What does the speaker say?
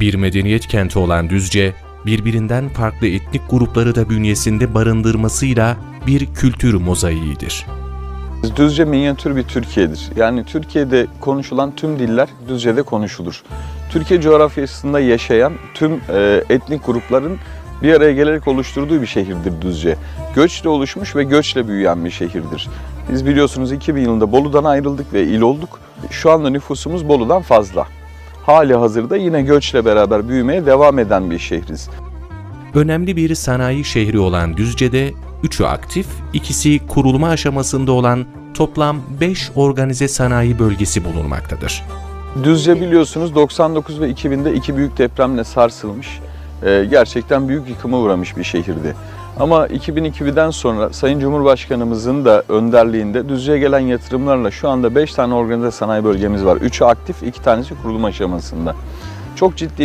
Bir medeniyet kenti olan Düzce, birbirinden farklı etnik grupları da bünyesinde barındırmasıyla bir kültür mozaiğidir. Düzce minyatür bir Türkiye'dir. Yani Türkiye'de konuşulan tüm diller Düzce'de konuşulur. Türkiye coğrafyasında yaşayan tüm e, etnik grupların bir araya gelerek oluşturduğu bir şehirdir Düzce. Göçle oluşmuş ve göçle büyüyen bir şehirdir. Biz biliyorsunuz 2000 yılında Bolu'dan ayrıldık ve il olduk. Şu anda nüfusumuz Bolu'dan fazla. Hali hazırda yine göçle beraber büyümeye devam eden bir şehriz. Önemli bir sanayi şehri olan Düzce'de üçü aktif, ikisi kurulma aşamasında olan toplam 5 organize sanayi bölgesi bulunmaktadır. Düzce biliyorsunuz 99 ve 2000'de iki büyük depremle sarsılmış, e, gerçekten büyük yıkıma uğramış bir şehirdi. Ama 2002'den sonra Sayın Cumhurbaşkanımızın da önderliğinde Düzce'ye gelen yatırımlarla şu anda 5 tane organize sanayi bölgemiz var. 3'ü aktif, 2 tanesi kurulum aşamasında. Çok ciddi